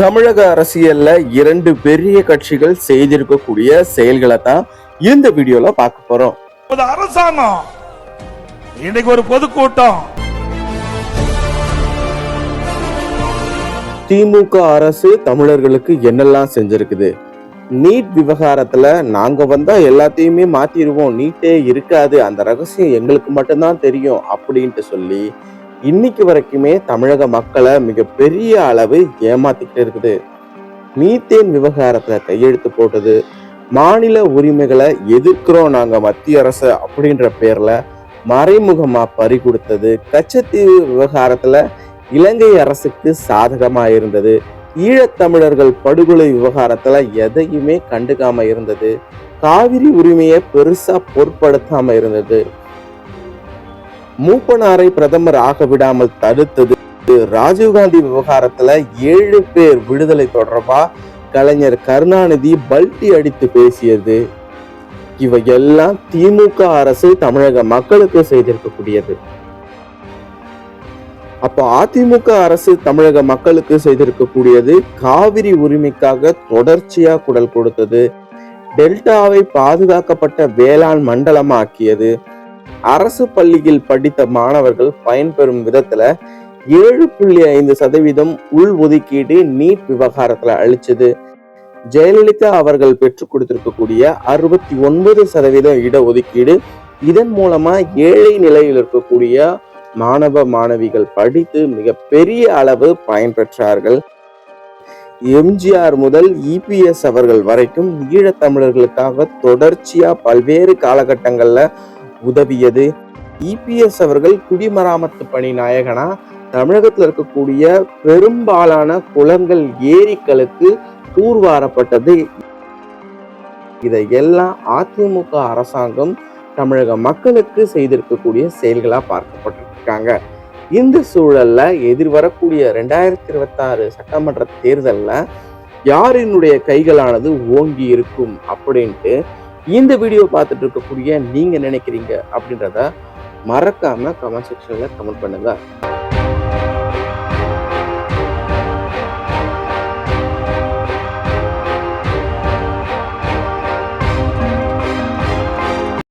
தமிழக அரசியல்ல இரண்டு பெரிய கட்சிகள் செய்திருக்கக்கூடிய செயல்களை தான் இந்த வீடியோல பார்க்க போறோம். அரசாங்கம் இன்னைக்கு ஒரு பொதுக்கூட்டம். திமுக அரசு தமிழர்களுக்கு என்னெல்லாம் செஞ்சிருக்குது? நீட் விவகாரத்துல நாங்க வந்தா எல்லாத்தையுமே மாத்திடுவோம். நீட்டே இருக்காது. அந்த ரகசியம் எங்களுக்கு மட்டும்தான் தெரியும் அப்படின்ட்டு சொல்லி இன்னைக்கு வரைக்குமே தமிழக மக்களை மிகப்பெரிய அளவு ஏமாத்திக்கிட்டு இருக்குது. மீத்தேன் விவகாரத்துல கையெழுத்து போட்டது மாநில உரிமைகளை எதிர்க்கிறோம் நாங்க மத்திய அரசு அப்படின்ற பேர்ல மறைமுகமா பறி கொடுத்தது கச்சத்தீவு விவகாரத்துல இலங்கை அரசுக்கு சாதகமா இருந்தது. ஈழத்தமிழர்கள் படுகொலை விவகாரத்துல எதையுமே கண்டுக்காம இருந்தது. காவிரி உரிமையை பெருசா பொருட்படுத்தாம இருந்தது. மூப்பனாரை பிரதமர் ஆக விடாமல் தடுத்தது. ராஜீவ்காந்தி விவகாரத்துல ஏழு பேர் விடுதலை தொடர்பா? கலைஞர் கருணாநிதி பல்டி அடித்து பேசியது. இவையெல்லாம் திமுக அரசு தமிழக மக்களுக்கு செய்திருக்கக்கூடியது. அப்போ அதிமுக அரசு தமிழக மக்களுக்கு செய்திருக்கக்கூடியது காவிரி உரிமைக்காக தொடர்ச்சியா குடல் கொடுத்தது. டெல்டாவை பாதுகாக்கப்பட்ட வேளாண் மண்டலமாக்கியது. அரசு பள்ளியில் படித்த மாணவர்கள் பயன்பெறும் விதத்துல ஏழு புள்ளி ஐந்து சதவீதம் உள் ஒதுக்கீடு நீட் விவகாரத்துல அளிச்சது. ஜெயலலிதா அவர்கள் பெற்றுக் கொடுத்திருக்கக்கூடிய அறுபத்தி ஒன்பது சதவீதம் இடஒதுக்கீடு இதன் மூலமா ஏழை நிலையில் இருக்கக்கூடிய மாணவ மாணவிகள் படித்து மிகப்பெரிய அளவு பயன்பெற்றார்கள் எம்ஜிஆர் முதல் இபிஎஸ் அவர்கள் வரைக்கும் ஈழத்தமிழர்களுக்காக தொடர்ச்சியா பல்வேறு காலகட்டங்கள்ல உதவியது. இபிஎஸ் அவர்கள் குடிமராமத்து பணி நாயகனா தமிழகத்தில் இருக்கக்கூடிய பெரும்பாலான குளங்கள் ஏரிகளுக்கு தூர்வாரப்பட்டது. இதையெல்லாம் அதிமுக அரசாங்கம் தமிழக மக்களுக்கு செய்திருக்கக்கூடிய செயல்களாக பார்க்கப்பட்டிருக்காங்க. இந்த சூழல்ல எதிர்வரக்கூடிய ரெண்டாயிரத்தி இருபத்தாறு சட்டமன்ற தேர்தலில் யாரினுடைய கைகளானது ஓங்கி இருக்கும் அப்படின்ட்டு இந்த வீடியோ பார்த்துட்டு இருக்கக்கூடிய நீங்கள் நினைக்கிறீங்க அப்படின்றத மறக்காமல் கமெண்ட் செக்ஷனில் கமெண்ட் பண்ணுங்கள்